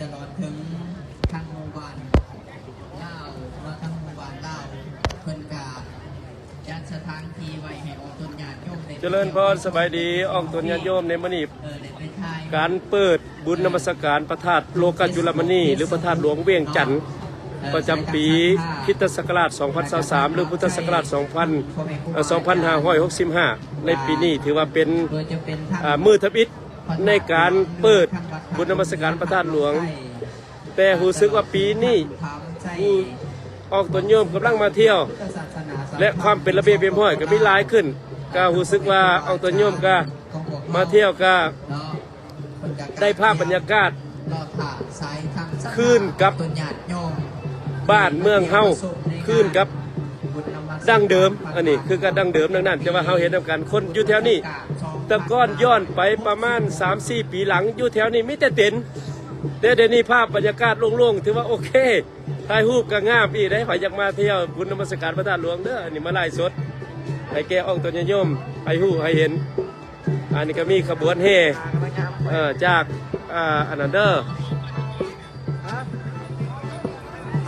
ตลอดถึงทางโรงพยาบาลเล่าวว่าทางโรงพยาบาลเล่าวเพิ่นกาจัดสถานที่ไว้ให้ออกต้นญาติโยมได้เจริญพรสบายดีออกตนญาติโยมในมณีเออได้ไปถ่ายการเปิดบุญนมัสการพระธาตุโลกาจุลมณีหรือพระธาตุหลวงเวียงจันทร์ประจำปีคริสตศักราช 2023 หรือพุทธศักราช 2000เอ่อ2565 ในปีนี้ถือว่าเป็นโดยจะเป็นทางอ่ามือทบิด ในการเปิดบุญนมัสการพระธาตุหลวง แต่รู้สึกว่าปีนี้ผู้ออกตนโยมกำลังมาเที่ยว และความเป็นระเบียบเรียบร้อยก็มีหลายขึ้นก็รู้สึกว่าออกตนโยมก็มาเที่ยวก็เนาได้ภาพบรรยากาศรอถ่าสายทางสะพาคืนกับต้นญาติโยมบ้านเมืองเฮาขึ้นกับ ดั้งเดิม อันนี้คือการดั้งเดิมดังนั้นจะว่าเฮาเห็นนำกันคนอยู่แถวนี้ต่ก้อนย้อนไปประมาณ 3-4 ปีหลังอยู่แถวนี้มีแต่เต็นท์แต่เดี๋ยวนี้ภาพบรรยากาศโล่งๆถือว่าโอเคถ่ายรูปก็ง่ามอีกได้ขอยอยากมาเที่ยวบุญนมัสการพระธาตุหลวงเด้ออันนี้มาไล่สดให้แกออกตัวโยมให้ฮู้ให้เห็น อันนี้ก็มีขบวนเออจากอ่าอันนั้นเด้อ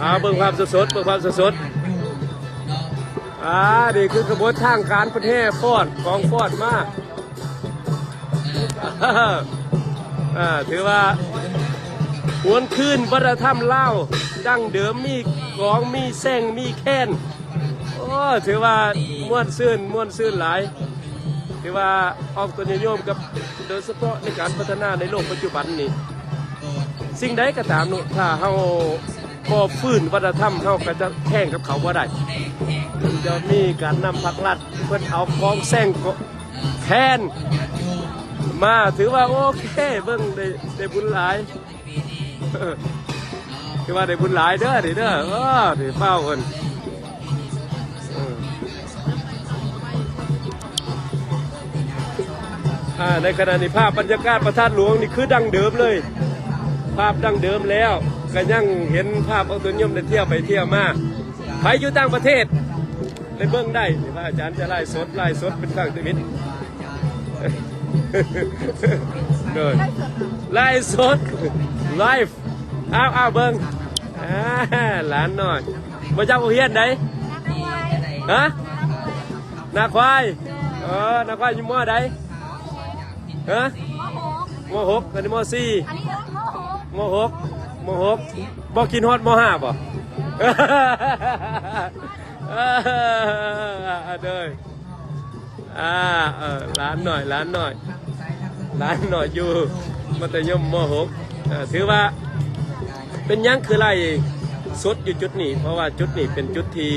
อ่าเบิ่งภาพสดๆเบิ่งภาพสดๆ อ่านี่คือขบวนทางการประเทศฟอดกองฟอดมากอ่าถือว่าหวนคืนวัฒนธรรมเล่าดั้งเดิมมีกองมีแซงมีแค้นโอ้ถือว่าม่วนซื่นม่วนซื่นหลาย ถือว่าออกตัวนิยมกับโดยเฉพาะในการพัฒนาในโลกปัจจุบันนี่สิ่งใดก็ตามนุถ้าเฮาพอฟื้นวัฒนธรรมเฮาก็จะแข่งกับเขาบ่าได้ มันจะมีการนำผักลัดเพิ่นเอากองแซงแคนมาถือว่าโอเคเบิ่งได้ได้บุญหลายถือว่าได้บุญหลายเด้อเด้อเออนี่เฝ้าเกินในขณะนี้ภาพบรรยากาศประธานหลวงนี่คือดังเดิมเลย ภาพดั้งเดิมแล้วก็ยังเห็นภาพเอาตัวนิยมได้เที่ยวไปเที่ยวมาใครอยู่ต่างประเทศ ได้เบิ่งได้หรือว่าอาจารย์จะไล่สดไล่สดเป็นข้างชีวิตเดินไล่สดไลฟ์อ้าวอ้าวเบิ่งอ่าหลานหน่อยมาจากโอเฮียนไหนฮะนาควายเออนาควายอยู่มอใดฮะมหกอันนี้มสี่อันนี้โอ้โหมหกมหกบอกกินฮอดมห้าบ่ เออเด้ออ่าเออร้านหน่อยร้านหน่อยร้านหน่อยอยู่มัธยมมหกถือว่าเป็นยังคือไรสดอยู่จุดนี้ เพราะว่าจุดนี้เป็นจุดที่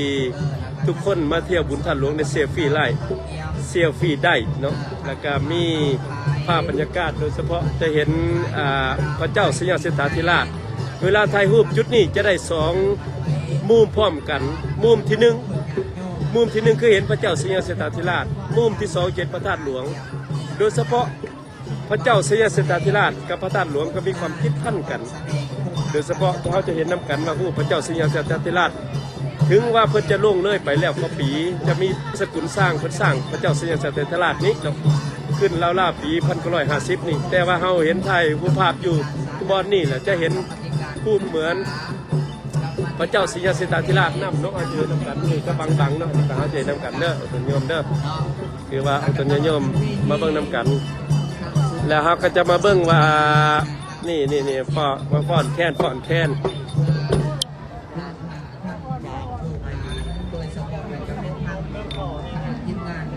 ทุกคนมาเที่ยวบุญท่านหลวงในเซลฟี่ไล่เซลฟี่ได้เนาะแล้วก็มีภาพบรรยากาศโดยเฉพาะจะเห็นอ่าพระเจ้าสยามเสถาธิราช เวลาถ่ายรูปจุดนี้จะได้สอง มุมพร้อมกัน มุมที่หนึ่งมุมที่หนึ่งคือเห็นพระเจ้าสยามเสถาธิราช มุมที่สองเห็นพระธาตุหลวง โดยเฉพาะพระเจ้าสยามเสถาธิราชกับพระธาตุหลวงก็มีความคิดพันกัน โดยเฉพาะเขาจะเห็นน้กันว่าผู้พระเจ้าสยามเสถาธิราช ถึงว่าเพิ่นจะล่วงเลยไปแล้วก็ปีจะมีสกุลสร้างเพิ่นสร้างพระเจ้าสยามเสถาธิราชนี้เนาะขึ้นราวๆปีพันเก้าร้อยห้าสิบนี่ แต่ว่าเฮาเห็นไทยผู้ภาพอยู่บอนนี่แหละจะเห็นผู้เหมือน พระเจ้าศรียาสิตาธิราชนำนกอาเจอนำกันนี่ก็บังบังเนาะต่เขาเจนำกันเด้อเอาตัวโยมเด้อคือว่าเอาตัวโยมมาเบิ่งนำกัน แล้วเขาก็จะมาเบิ่งว่านี่นี่นี่ฟอมาฟ้อนแค้นฟ้อนแค้น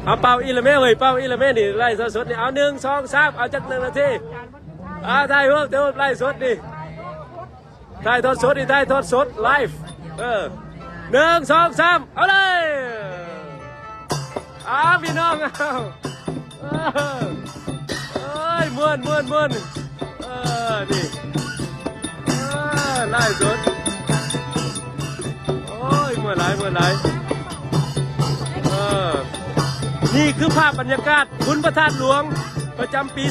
เอาเป่าอีละแม่เว้ยเป่าอีละแม่นี่ไล่สดๆนี่เอาหนึ่งสองสามเอาจักหนึ่งนาทีเอาถ่ายรูปเดี๋ยวไล่สดดิ ถ่ายทอดสดดิถ่ายทอดสดไลฟ์เออหนึ่งสองสามเอาเลยอ้าพี่น้องเอาเอ้ยม้วนม้วนม้วนเออนี่เออไล่สดโอ้ยม้วนหลายม้วนหลายเออนี่คือภาพบรรยากาศบุญประธานหลวงประจำปี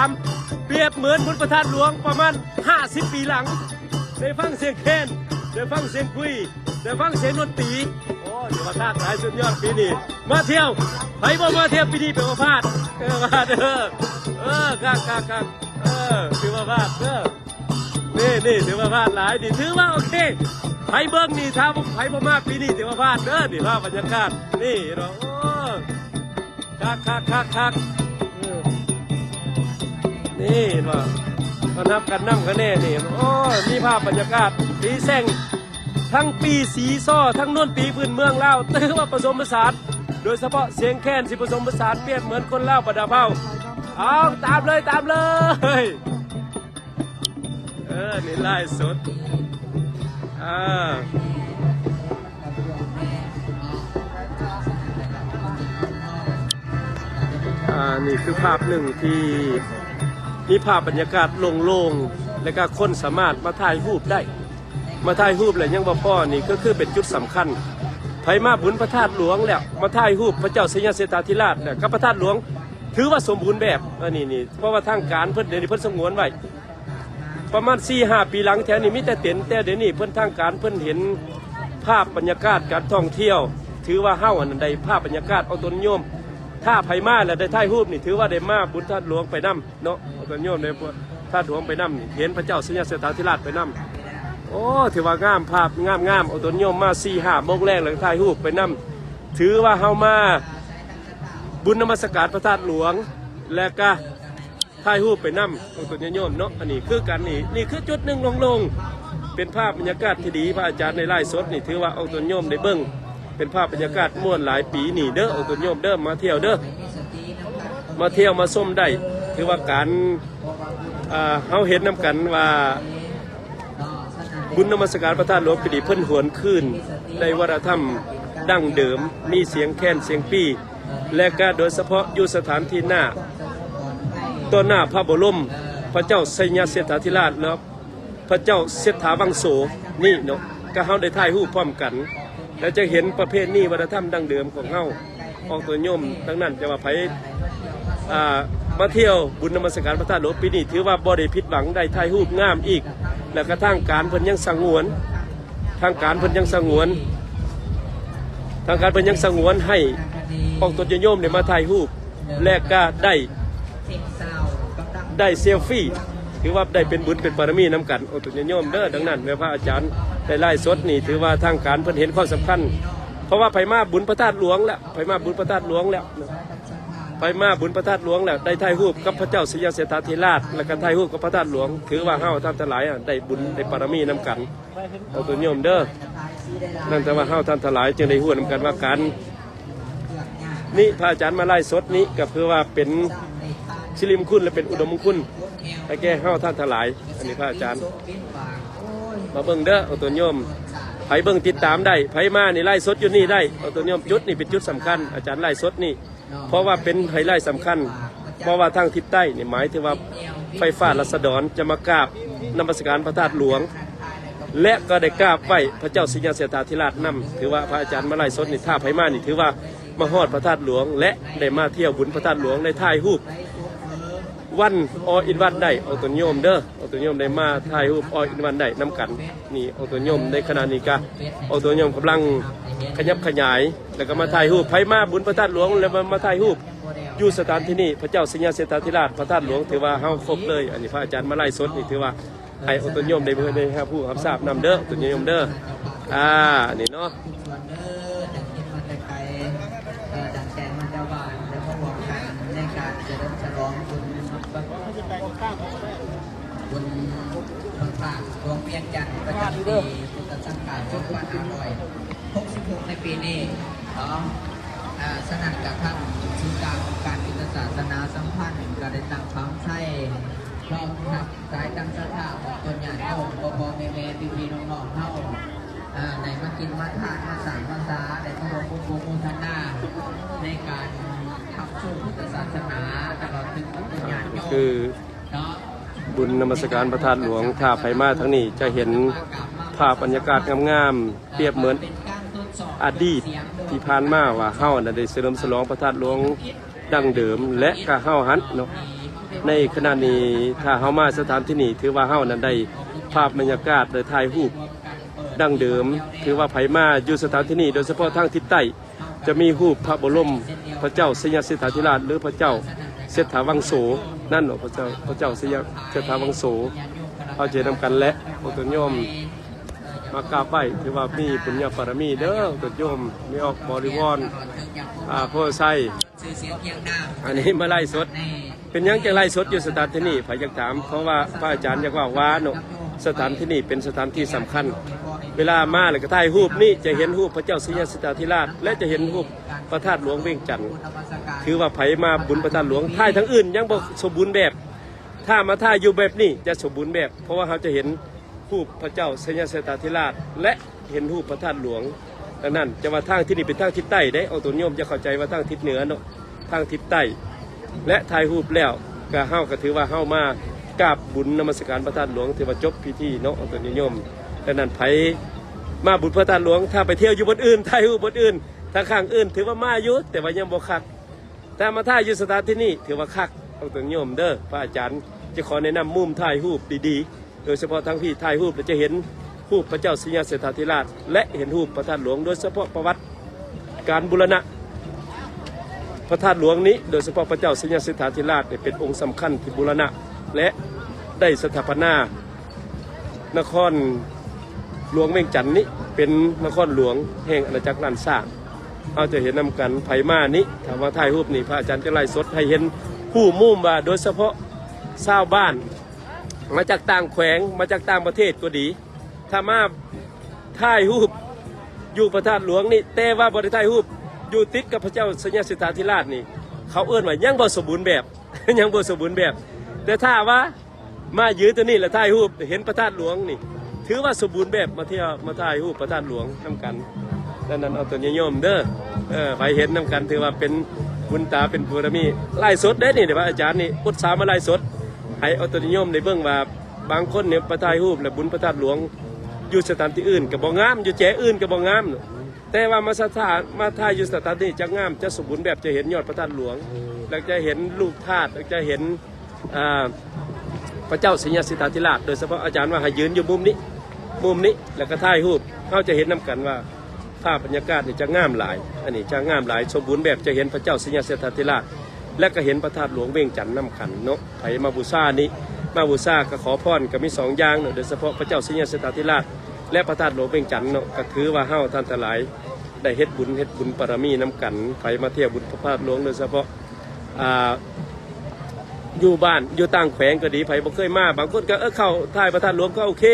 2023 เปรียบเหมือนบุญประธานหลวงประมาณ 50 ปีหลัง ได้ฟังเสียงแคนได้ฟังเสียงคุยได้ฟังเสียงดนตรีโอ้เดี๋ยวมาทาสายสุดยอดปีนี้มาเที่ยวไปบ่มาเที่ยวปีนี้เป็นว่าพลาดเออมาเด้อเออกากกากกากเออเป็นว่าพลาดเด้อนี่นี่ถือว่าพลาดหลายนี่ถือว่าโอเคไผเบิ้งนี่ถ้าไผบ่มากปีนี้ถือว่าพลาดเด้อนี่ภาพบรรยากาศนี่เนาะโอ้คักคักคักคักเนี่เนว่า ก็นับกันนั่งกันแน่เนี่ยโอ้มีภาพบรรยากาศดีแซงทั้งปีสีซ้อทั้งนวนปีพื้นเมืองเลาวถือว่าผสมผสานโดยเฉพาะเสียงแค้นสิผสมผสานเปรียบเหมือนคนลาประดาเผาเอาตามเลยตามเลย เออ นี่ไล่สดอ่าอ่า นี่คือภาพหนึ่งที่ มีภาพบรรยากาศโล่งๆ และก็คนสามารถมาถ่ายรูปได้ มาถ่ายรูปแล้วยังบ่พ่อนี่ก็คือเป็นจุดสำคัญไผมาบุญพระธาตุหลวงแล้วมาถ่ายรูปพระเจ้าสยามเสตาธิราชเนี่ยกับพระธาตุหลวง ถือว่าสมบูรณ์แบบอันนี้นี่เพราะว่าทางการเพิ่นเดี๋ยวนี้เพิ่นสงวนไว้ประมาณ4ีหปีหลังแถวนี้มีแต่เต็นแต่เดี๋ยวนี้เพิ่นทางการเพิ่นเห็นภาพบรรยากาศการท่องเที่ยว ถือว่าเฮ้าอันนั้นได้ภาพบรรยากาศเอาตนโยม ถ้าไผมาแล้วได้ถ่ายรูปนี่ถือว่าได้มาบุญธาตุหลวงไปนํเนาะเอาตนโยมได้ธาตุหลวงไปนํนี่เห็นพระเจ้าสุญญาเสถาธิราชไปนํโอ้ถือว่างามภาพงามงามเอาตนโยมมา4ีหโมงแรกแล้วก็ถ่ายรูปไปนํถือว่าเฮามาบุญนมัสการพระธาตุหลวงและก็ถ่ายรูปไปนำของตัวโยมเนาะอันนี้คือกันนี่นี่คือจุดหนึ่งลงลงๆเป็นภาพบรรยากาศที่ดีพระอาจารย์ในไล่สดนี่ถือว่าเอาตัวโยมได้เบิ้ง เป็นภาพบรรยากาศม่วนหลายปีนี่เด้อเอาตัวโยมเด้อมาเที่ยวเด้อมาเที่ยวมาส้มได้ถือว่าการอ่าเฮาเห็นนํกันว่าบุญนมัสการพระธาตุหลวงปิดีเพิ่นหวนคืนได้วัฒนธรรมดั้งเดิมมีเสียงแค้นเสียงปี้และก็โดยเฉพาะอยู่สถานที่หน้าต่อหน้าพระบรมพระเจ้าสยาเสถาธิราชแล้วพระเจ้าเสถาวังโสนี่เนาะก็เฮาได้ถ่ายรูปพร้อมกัน แล้วจะเห็นประเพณีวัฒนธรรมดั้งเดิมของเฮาออกตัวโยมทั้งนั้นจะว่าไผอ่ามาเที่ยวบุญนมัสการพระธาตุหลวงปีนี้ถือว่าบ่ได้ผิดหวังได้ถ่ายรูปงามอีก แล้วก็ทางการเพิ่นยังสงวน ทางการเพิ่นยังสงวน ทางการเพิ่นยังสงวนให้ออกตัวโยมได้มาถ่ายรูปและก็ได้ได้เซลฟี่ ถือว่าได้เป็นบุญเป็นบารมีน้ำกันโอตุญโยมเด้อดังนั้นแม่พระอาจารย์ได้ไล่สดนี่ถือว่าทางการเพิ่นเห็นความสำคัญ เพราะว่าไผมาบุญพระธาตุหลวงแล้วไผมาบุญพระธาตุหลวงแล้วไผมาบุญพระธาตุหลวงแล้วได้ถ่ายรูปกับพระเจ้าสยามเสถาธิราช แล้วก็ถ่ายรูปกับพระธาตุหลวง ถือว่าเฮาท่านทั้งหลายได้บุญได้บารมีน้ำกันโอตุญโยมเด้อนั่นแต่ว่าเฮาท่านทั้งหลายจึงได้ฮู้น้ำกันว่าการนี่พระอาจารย์มาไล่สดนี้ก็คือว่าเป็นชิลิมคุณและเป็นอุดมมงคุณ ให้แก่เฮาท่านทั้งหลาย อันนี้พระอาจารย์ มาเบิ่งเด้อเอาตัวโยมไผเบิ่งติดตามได้ไผมานี่ไล่สดอยู่นี่ได้เอาตัวโยมจุดนี่เป็นจุดสำคัญ อาจารย์ไล่สดนี่ เพราะว่าเป็นไฮไลท์สำคัญ เพราะว่าทางทิศใต้นี่หมายถึงว่าไฟฟ้ารัศดรจะมากราบนมัสการพระธาตุหลวง และก็ได้กราบไหว้พระเจ้าสิญญาเสถาธิราชนำถือว่าพระอาจารย์มาไล่สดนี่ท่าไผมานี่ถือว่ามาฮอดพระธาตุหลวง และได้มาเที่ยวบุญพระธาตุหลวงในถ่ายรูป วันออินวันได้เอาตัวโยมเด้อเอาตัวโยมได้มาถ่ายรูปออินวันได้น้ำกันนี่เอาตัวโยมในขณะนี้กะเอาตัวโยมกำลังขยับขยาย แล้วก็มาถ่ายรูปไผมาบุญพระธาตุหลวงแล้วมามาถ่ายรูปอยู่สถานที่นี่พระเจ้าสิญญาเสถาธิราชพระธาตุหลวงถือว่าเฮาครบเลย อันนี้พระอาจารย์มาไล่สดนี่ถือว่าให้เอาตัวโยมได้เพื่อได้ให้ผู้รับทราบนำเด้อตัวโยมเด้ออ่านี่เนาะ ส่วนเด้อดังกินมันจะไกลเอ่อดังแกงมันจะหวานแล้วก็หวังกันในการเฉลิมฉลองบุญบุญพระธาตุหล วียงจันทร์ประจำปีพุทธศักราช2566 ในปีนี้เนาะอ่าสนั่นกับท่านชื่อการการพุทธศาสนาสัมพันธ์ก็ได้ตั้งความใช้รอบทับสายตั้งสถาของตนใหญ่โยมบอบแม่แม่พี่พี่น้องๆเฮาอ่าไหนมากินมาทานมาสั่งมาซาได้พระองค์พุทธมุทนาในการทำสู่พุทธศาสนาตลอดถึงปัญญาโยมคือ บุญนมัสการพระธาตุหลวงถ้าไผ่มาทั้งนี้จะเห็นภาพบรรยากาศงามๆเปรียบเหมือนอดีตที่ผ่านมาว่าเฮานะได้เสริมฉลองพระธาตุหลวงดั้งเดิมและก็เฮาหันเนาะในขณะนี้ถ้าเฮามาสถานที่นี้ถือว่าเฮานั้นได้ภาพบรรยากาศได้ถ่ายรูปดั้งเดิม ถือว่าไผ่มาอยู่สถานที่นี้โดยเฉพาะทางทิศใต้จะมีรูปพระบรมพระเจ้าสยามเสถาธิราชหรือพระเจ้าเสถาวังโส นั่นเนาะพระเจ้าพระเจ้าสยามเสถาวังโสเอาเจนำกันและโอตุนโยมมากราบไหว้ถือว่ามีปุญญาปรมีเด้อโอตุนโยมมีออกบริวารอ่าพ่อไส้อันนี้มาไล่สด เป็นยังจะไล่สดอยู่สถานที่นี่ผมอยากถาม เพราะว่าพระอาจารย์อยากว่าว่าเนาะสถานที่นี่เป็นสถานที่สำคัญ เวลามาแล้วก็ถ่ายรูปนี่จะเห็นรูปพระเจ้าศรีสตาธิราช และจะเห็นรูป พระธาตุหลวงเวียงจันทร์คือว่าไผมาบุญพระธาตุหลวงถ่ายทั้งอื่น ยังบ่สมบูรณ์แบบ ถ้ามาถ่ายอยู่แบบนี้จะสมบูรณ์แบบ เพราะว่าเราจะเห็นรูปพระเจ้าศรีสตาธิราช และเห็นรูปพระธาตุหลวงดังนั้นจะว่าทางที่นี่เป็นทางทิศใต้ได้เอาตัวโยมจะเข้าใจว่าทางทิศเหนือเนาะทางทิศใต้ และถ่ายรูปแล้วก็เฮาก็ถือว่าเฮามากราบบุญนมัสการพระธาตุหลวงถือว่าจบพิธีเนาะเอาตัวนิยมดังนั้นไผมาบุญพระธาตุหลวงถ้าไปเที่ยวอยู่บนอื่นถ่ายรูปบนอื่น ถ้าข้างอื่นถือว่ามาอยู่แต่ว่ายังบ่คักแต่มาถ่ายอยู่สถานที่นี่ถือว่าคักเอาตัวนิยมเด้อพระอาจารย์จะขอแนะนำมุมถ่ายรูปดีๆ โดยเฉพาะทั้งพี่ถ่ายรูปจะเห็นรูปพระเจ้าสิงห์เสถาธิราช และเห็นรูปพระธาตุหลวง โดยเฉพาะประวัติการบูรณะ พระธาตุหลวงนี้ โดยเฉพาะพระเจ้าสิงห์สิทธาธิราชเป็นองค์สำคัญที่บูรณะ และได้สถาปนานครหลวงเวียงจันทน์นี้เป็นนครหลวงแห่งอาณาจักรล้านสร้าง เราจะเห็นนำกันไผมานี้ถามว่าถ่ายรูปนี่พระอาจารย์จะไล่สดให้เห็นผู้มุ่มว่าโดยเฉพาะชาวบ้าน มาจากต่างแขวงมาจากต่างประเทศก็ดี ถ้ามาถ่ายรูปอยู่พระธาตุหลวงนี่แต่ว่าบริไทยรูปอยู่ติดกับพระเจ้าสัญญาสิทธาธิราชนี่ เขาเอื้อนว่ายังบ่สมบูรณ์แบบ ยังบ่สมบูรณ์แบบ แต่ถ้าว่ามายืนตัวนี้แล้วถ่ายรูปเห็นพระธาตุหลวงนี่ ถือว่าสมบูรณ์แบบมาเที่ยวมาถ่ายรูปพระธาตุหลวงนํกัน ดังนั้นเอาตัวนิยมเด้อเออไปเห็นนํกันถือว่าเป็นบุญตาเป็นบุรมีไล่สดได้นี่เดี๋ยวอาจารย์นี่อุตสามาไล่สดให้เอาตัวนิยมในเบื้องว่าบางคนเนี่ยประทายรูปและบุญพระธาตุหลวงอยู่สถานที่อื่นกับบ่งามอยู่แจ๋อื่นกับบ่งาม แต่ว่ามาสถานมาถ่ายอยู่สถานที่จะงามจะสมบูรณ์แบบจะเห็นยอดพระธาตุหลวง แล้วจะเห็นลูกธาตุแล้วจะเห็นพระเจ้าสิงห์สิทธาธิราชโดยเฉพาะอาจารย์ว่าให้ยืนอยู่มุมนี้ มุมนี้แล้วก็ถ่ายรูปเขาจะเห็นนํกันว่า ภาพบรรยากาศนี่จะงามหลาย อันนี้จะงามหลาย สมบูรณ์แบบจะเห็นพระเจ้าสิงห์สิทธาธิราชและก็เห็นพระธาตุหลวงเวียงจันทร์น้ำขันเนาะไผมาบูชานี้มาบูชาก็ขอพรก็มีสองอย่างเนาะโดยเฉพาะพระเจ้าสิงห์สิทธาธิราชและพระธาตุหลวงเวียงจันทร์เนาะก็ถือว่าเฮาท่านทั้งหลาย ได้เฮ็ดบุญเฮ็ดบุญปรมีน้ำกันไผมาเที่ยวบุญพระธาตุหลวงโดยเฉพาะอ่าอยู่บ้านอยู่ต่างแขวงก็ดีไผบ่เคยมาบางคนก็เออเข้าถ่ายพระธาตุหลวงก็โอเค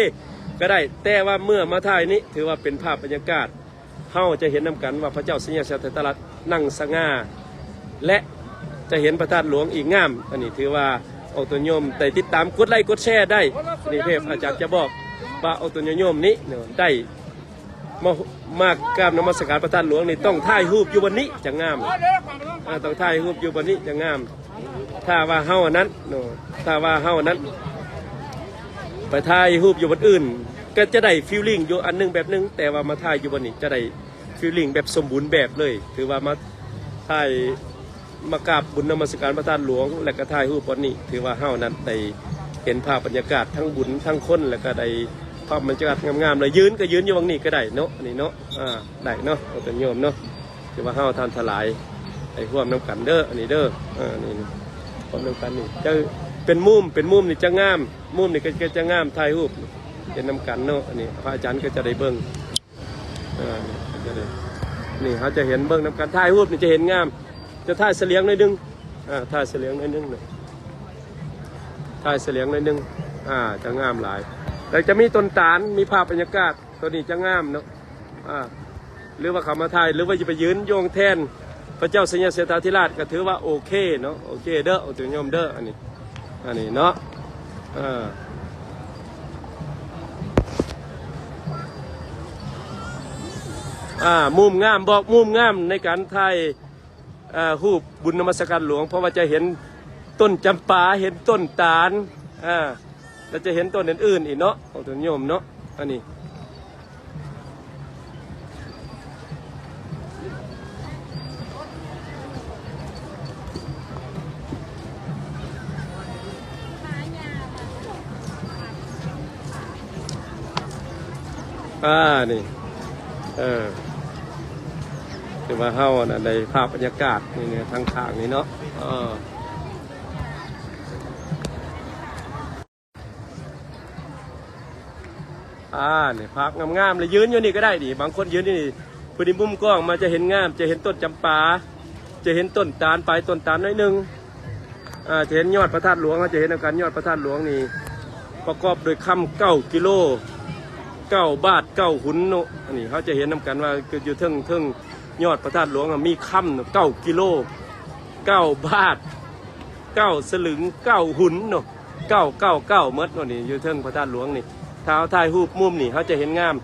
ก็ได้แต่ว่าเมื่อมาถ่ายนี้ถือว่าเป็นภาพบรรยากาศ เฮาจะเห็นน้กันว่าพระเจ้าสิงห์สิทธาธิราชนั่งสง่าและจะเห็นพระธาตุหลวงอีกงาม อันนี้ถือว่าเอาตัวโยมแต่ติดตามกดไลค์กดแชร์ได้นี่เทพอาจารย์จะบอกว่าเอาตัวโยมนี้เนี่ยได้มามากกราบนมัสการพระธาตุหลวงนี่ต้องถ่ายรูปอยู่บนนี้จะงามต้องถ่ายรูปอยู่บนนี้จะงาม ถ้าว่าเฮาอันนั้นเนาะถ้าว่าเฮาอันนั้น ไปถ่ายรูปอยู่บนอื่น ก็จะได้ฟีลลิ่งอยู่อันหนึงแบบหนึงแต่ว่ามาถ่ายอยู่บนนี้จะได้ ฟีลลิ่งแบบสมบูรณ์แบบเลย ถือว่ามาถ่ายมากราบบุญนมัสการพระธาตุหลวง และก็ถ่ายรูปบนนี้ ถือว่าเฮานั้นได้เห็นภาพบรรยากาศทั้งบุญทั้งคนแล้วก็ได้ภาพบรรยากาศงามๆเลยยืนก็ยืนอยู่วังนี้ก็ได้เนาะอันนี้เนาะอ่าได้เนาะเอาเป็นโยมเนาะถือว่าเฮาทานถลายไอ้ร่วมน้ำกันเด้ออันนี้เด้ออ่านี่นี่วมน้ำกันนี่จะเป็นมุมเป็นมุมนี่จะงาม มุมนี่ก็ก็จะงามถ่ายรูปเป็นน้ำกันเนาะอันนี้พระอาจารย์ก็จะได้เบิ่งอ่า นี่เขาจะเห็นเบิ่งน้ำกันถ่ายรูปนี่จะเห็นงาม จะถ่ายเสลียงหน่อยนึงอ่าถ่ายเสลียงหน่อยนึงเนาะถ่ายเสลียงหน่อยนึงอ่าจะงามหลายแล้วจะมีต้นตาลมีภาพบรรยากาศตัวนี้จะงามเนาะอ่าหรือว่าเขามาถ่ายหรือว่าจะไปยืนโยงแทน พระเจ้าสัญญาเสถาธิราชก็ถือว่าโอเคเนาะโอเคเด้อโอตุโยมเด้ออันนี้อันนี้เนาะอ่า อ่ามุมงามบอกมุมงามในการถ่ายอ่ารูปบุญนมัสการหลวง เพราะว่าจะเห็นต้นจำปาเห็นต้นตาลอ่าแล้วจะเห็นต้นอื่นๆอีกเนาะโอตุโยมเนาะอันนี้อ่านี่เออ คือว่าเฮาน่ะในภาพบรรยากาศนี่เนี่ยทางข้างนี่เนาะอ่านี่พักงามๆเลยยืนอยู่นี่ก็ได้ดิบางคนยืนนี่พอดีมุมกล้องมาจะเห็นงาม จะเห็นต้นจำปา จะเห็นต้นตาลปลายต้นตาลน้อยหนึงอ่าจะเห็นยอดพระธาตุหลวงเราจะเห็นอาการยอดพระธาตุหลวงนี่ประกอบโดยคำเก้ากิโลเก้าบาทเก้าหุนนาะอันนี้เขาจะเห็นนำกันว่าคืออยู่เทิงเทิง ยอดพระธาตุหลวงมีคำเก้ากิโลเก้าบาทเก้าสลึงเก้าหุนเนาะเก้าเก้าเก้าเมดเนาะนี่อยู่เทิงพระธาตุหลวงนี่ถ้าเขาถ่ายรูปมุมนี่เขาจะเห็นงาม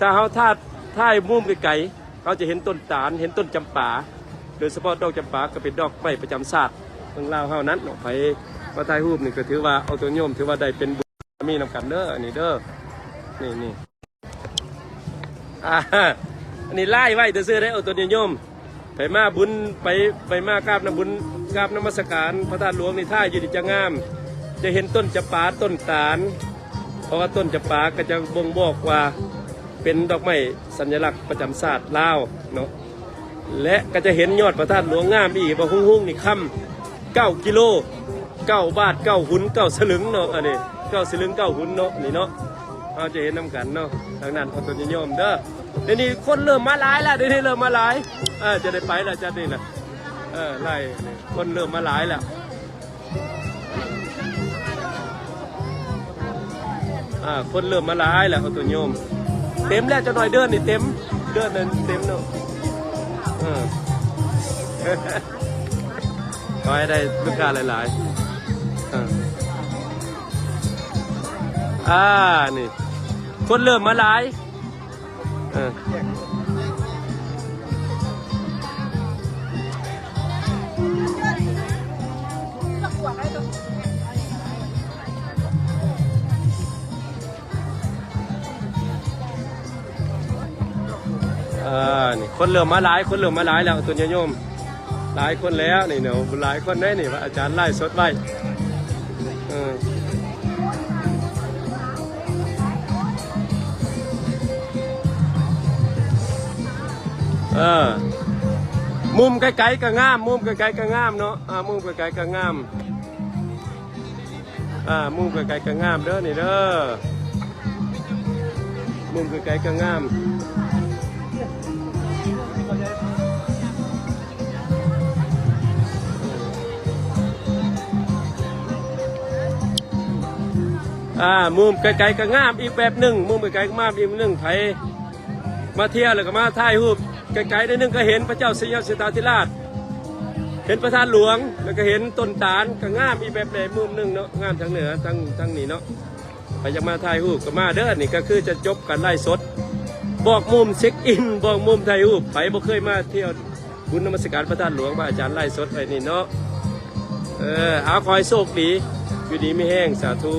ถ้าเขาถ่ายถ่ายมุมไกลๆเขาจะเห็นต้นตาลเห็นต้นจำปาโดยเฉพาะดอกจำปาก็เป็นดอกไม้ประจำศาสตร์เมืองลาวเฮานั้นเนาะไปมาถ่ายรูปนี่ก็ถือว่าเอาตัวโยมถือว่าได้เป็นบุญมีนำกันเด้ออันนี้เด้อนี่นี่อ่า อันนี้ไล่ไว้จะซื้อได้เอาตัวโยมไปมาบุญไปไปมากราบน้ำบุญกราบน้ำมศการพระธาตุหลวงนี่ท่าอยู่ดีจะงาม จะเห็นต้นจำปาต้นตาล เพราะว่าต้นจำปาก็จะบ่งบอกว่าเป็นดอกไม้สัญลักษณ์ประจำศาสตร์ลาวเนาะและก็จะเห็นยอดพระธาตุหลวงงามอีกว่าหุ้งหุ้งนี่ค่ำเก้ากิโลเก้าบาทเก้าหุนเก้าสลึงเนาะอันนี้เก้าสลึงเก้าหุนเนาะนี่เนาะเราจะเห็นน้ำกันเนาะทางนั้นเอาตัวนิยมเด้อ เดี๋ยวนี้คนเริ่มมาหลายแล้วเดี๋ยวนี้เริ่มมาหลายเออจะได้ไปแล้วจะนี่นะเออไล่นี่คนเริ่มมาหลายแล้วอ่าคนเริ่มมาหลายแล้วเอาตัวนิยม เต็มแล้วจะหน่อยเดินนี่เต็มเดินนั่นเต็มเนาะเออขอให้ได้ลูกค้าหลายๆเอออ่านี่ คนเริ่มมาหลาย เอออ่านี่คนเริ่มมาหลายคนเริ่มมาหลายแล้วตัวโยมหลายคนแล้วนี่เนาะหลายคนได้นี่ว่าอาจารย์ไล่สดไว้เออ เออ มุมไกลๆก็งาม มุมไกลๆก็งามเนาะอ่ามุมไกลๆก็งามอ่ามุมไกลๆก็งามเด้อนี่เด้อมุมไกลๆก็งามอ่ามุมไกลๆก็งามอีกแบบหนึ่งมุมไกลๆก็งามอีกแบบหนึ่งไผมาเที่ยวแล้วก็มาถ่ายรูป ไกลๆได้นึงก็เห็นพระเจ้าสิยสิตาธิราช เห็นพระธาตุหลวงแล้วก็เห็นต้นตาลก็งามอีแบบใดมุมนึงเนาะงามทางเหนือทางทางนี้เนาะไปจะมาถ่ายรูปก็มาเด้อนี่ก็คือจะจบกันไล่สด บอกมุมเช็คอิน บอกมุมถ่ายรูปไปบ่เคยมาเที่ยวบุญนมัสการพระธาตุหลวงพระอาจารย์ไล่สดไว้นี่เนาะเออเอาคอยโชคดีอยู่ดีไม่แห้งสาธุ